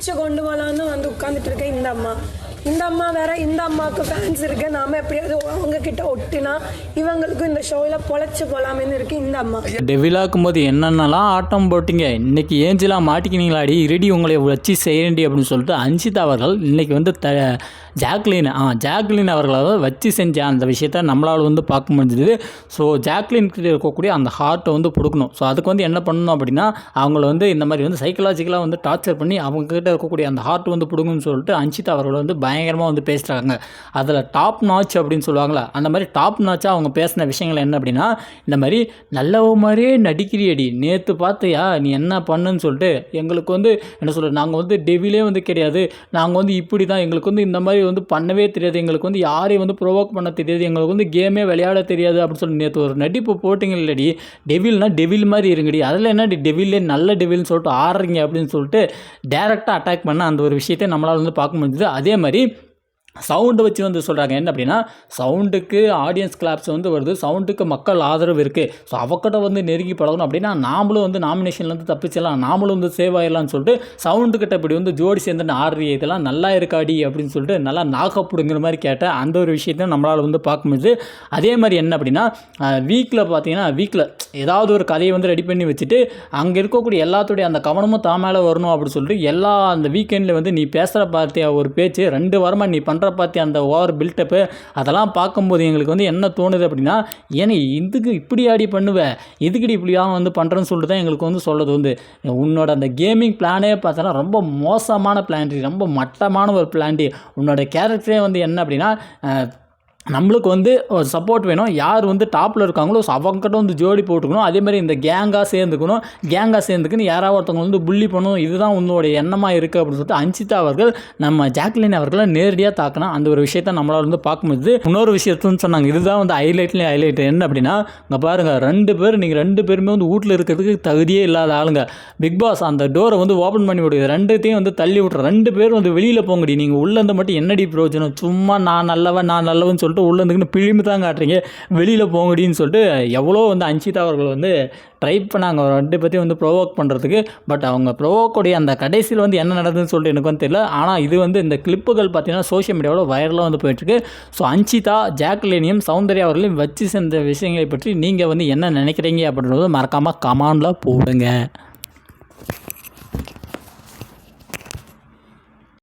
பிடிச்சி கொண்டு போகலான்னு வந்து உட்காந்துட்டு இருக்கேன் இந்த அம்மா. இந்த அம்மா வேற இந்த அம்மாவுக்கு ஃபேன்ஸ் இருக்கு. நாம எப்படியாவது அவங்க கிட்ட ஒட்டினா இவங்களுக்கும் இந்த ஷோவில் பொழைச்சு போலாமேன்னு இருக்கு இந்த அம்மா. டெவிலாக்கும் போது என்னென்னலாம் ஆட்டம் போட்டீங்க? இன்னைக்கு ஏஞ்சலா மாட்டிக்கினீங்களாடி. இரடி உங்களை வச்சு செய்யண்டி அப்படின்னு சொல்லிட்டு அஞ்சித் அவர்கள் இன்னைக்கு வந்து த ஜாக்லின் ஆ ஜாக்லின் அவர்களால் வச்சு செஞ்ச அந்த விஷயத்த நம்மளால் வந்து பார்க்க முடிஞ்சது. ஸோ ஜாக்லின் கிட்ட இருக்கக்கூடிய அந்த ஹார்ட்டை வந்து கொடுக்கணும் ஸோ அதுக்கு வந்து என்ன பண்ணணும் அப்படின்னா அவங்கள வந்து இந்த மாதிரி வந்து சைக்கலாஜிக்கலாக வந்து டார்ச்சர் பண்ணி அவங்க கிட்ட இருக்கக்கூடிய அந்த ஹார்ட் வந்து பிடுங்கன்னு சொல்லிட்டு அஞ்சித் அவர்கள் வந்து பயங்கரமாக வந்து பேசுகிறாங்க அதில் டாப் நாச் அப்படின்னு சொல்லுவாங்களா அந்த மாதிரி டாப் நாச்சாக அவங்க பேசின விஷயங்கள் என்ன அப்படின்னா இந்த மாதிரி நல்லவ மாதிரியே நடிக்கிறியடி நேற்று பார்த்தியா நீ என்ன பண்ணுன்னு சொல்லிட்டு எங்களுக்கு வந்து என்ன சொல்கிறது நாங்கள் வந்து டெவிலே வந்து கிடையாது. நாங்கள் வந்து இப்படி தான் எங்களுக்கு வந்து இந்த மாதிரி வந்து பண்ணவே தெரியாது. எங்களுக்கு வந்து யாரையும் வந்து ப்ரொவோக் பண்ண தெரியாது. எங்களுக்கு வந்து கேமே விளையாட தெரியாது அப்படின்னு சொல்லி நேற்று ஒரு நடிப்பு போட்டிங்க இல்லடி டெவில்னா டெவில் மாதிரி இருங்கடி அதில் என்ன டெவிலே நல்ல டெவில்னு சொல்லிட்டு ஆடுறீங்க அப்படின்னு சொல்லிட்டு டேரெக்டாக அட்டாக் பண்ண அந்த ஒரு விஷயத்தை நம்மளால் வந்து பார்க்க முடிஞ்சது. அதே மாதிரி சவுண்டு வச்சு வந்து சொல்கிறாங்க என்ன அப்படின்னா சவுண்டுக்கு ஆடியன்ஸ் கிளாப்ஸ் வந்து வருது. சவுண்டுக்கு மக்கள் ஆதரவு இருக்குது ஸோ அவக்கிட்ட வந்து நெருங்கி பழகணும் அப்படின்னா நாமளும் வந்து நாமினேஷன்லேருந்து தப்பிச்சிடலாம். நாமளும் வந்து சேவ் ஆயிடலாம்னு சொல்லிட்டு சவுண்டுக்கிட்ட இப்படி வந்து ஜோடி சேர்ந்து ஆடுறிய இதெல்லாம் நல்லா இருக்காடி அப்படின்னு சொல்லிட்டு நல்லா நாகப்படுங்கிற மாதிரி கேட்ட அந்த ஒரு விஷயத்தையும் நம்மளால் வந்து பார்க்க முடியுது அதே மாதிரி என்ன அப்படின்னா வீக்கில் பார்த்தீங்கன்னா வீக்கில் ஏதாவது ஒரு கதையை வந்து ரெடி பண்ணி வச்சுட்டு அங்கே இருக்கக்கூடிய எல்லாத்துடைய அந்த கவனமும் தான் மேலே வரணும் அப்படின்னு சொல்லிட்டு எல்லா அந்த வீக்கெண்டில் வந்து நீ பேசுகிற பார்த்தியா ஒரு பேச்சு ரெண்டு வாரமாக நீ பண்ணுற பார்த்தி அந்த ஓவர் பில்டப்பு அதெல்லாம் பார்க்கும்போது எங்களுக்கு வந்து என்ன தோணுது அப்படின்னா ஏன்னா இதுக்கு இப்படி ஆடி பண்ணுவேன் இதுக்கடி இப்படியாக வந்து பண்ணுறேன்னு சொல்லிட்டு தான் எங்களுக்கு வந்து சொல்கிறது வந்து உன்னோட அந்த கேமிங் பிளானே பார்த்தோன்னா ரொம்ப மோசமான பிளான்டி ரொம்ப மட்டமான ஒரு பிளான்டி உன்னோட கேரக்டரே வந்து என்ன அப்படின்னா நம்மளுக்கு வந்து ஒரு சப்போர்ட் வேணும். யார் வந்து டாப்பில் இருக்காங்களோ ஸோ அவங்ககிட்ட வந்து ஜோடி போட்டுக்கணும். அதே மாதிரி இந்த கேங்காக சேர்ந்துக்கணும். கேங்காக சேர்ந்துக்குன்னு யாராவது ஒருத்தவங்க வந்து புள்ளி பண்ணணும். இதுதான் உன்னோடைய எண்ணமாக இருக்குது அப்படின்னு சொல்லிட்டு அஞ்சிதா அவர்கள் நம்ம ஜாக்லின் அவர்களை நேரடியாக தாக்கணும் அந்த ஒரு விஷயத்தை நம்மளால் வந்து பார்க்க முடியுது இன்னொரு விஷயத்துன்னு சொன்னாங்க. இதுதான் வந்து ஹைலைட்லேயும் ஹைலைட் என்ன அப்படின்னா இங்கே பாருங்கள் ரெண்டு பேர் நீங்கள் ரெண்டு பேருமே வந்து வீட்டில் இருக்கிறதுக்கு தகுதியே இல்லாத ஆளுங்க. பிக் பாஸ் அந்த டோரை வந்து ஓப்பன் பண்ணி விடுது ரெண்டுத்தையும் வந்து தள்ளி விட்ற ரெண்டு பேர் வந்து வெளியில் போங்கடி. நீங்கள் உள்ளேருந்து மட்டும் என்னடி பிரயோஜனம்? சும்மா நான் நல்லவன் நான் நல்லவன் சொல்லிட்டு உள்ள இருந்துக்குன்னு பிழிமு தான் காட்டுறீங்க. வெளியில் போங்கடின்னு சொல்லிட்டு எவ்வளோ வந்து அஞ்சிதா அவர்கள் வந்து ட்ரை பண்ணாங்க. ஒரு ரெண்டு பற்றி வந்து ப்ரொவோக் பண்ணுறதுக்கு பட் அவங்க ப்ரொவோக்குடைய அந்த கடைசியில் வந்து என்ன நடந்ததுன்னு சொல்லிட்டு எனக்கு வந்து தெரியல. ஆனால் இது வந்து இந்த கிளிப்புகள் பார்த்தீங்கன்னா சோஷியல் மீடியாவில் வைரலாக வந்து போயிட்டுருக்கு. ஸோ அஞ்சிதா ஜாக்லினியும் சௌந்தர்யா அவர்களையும் வச்சு சேர்ந்த விஷயங்களை பற்றி நீங்கள் வந்து என்ன நினைக்கிறீங்க அப்படின்றது மறக்காமல் கமாண்டில் போடுங்க.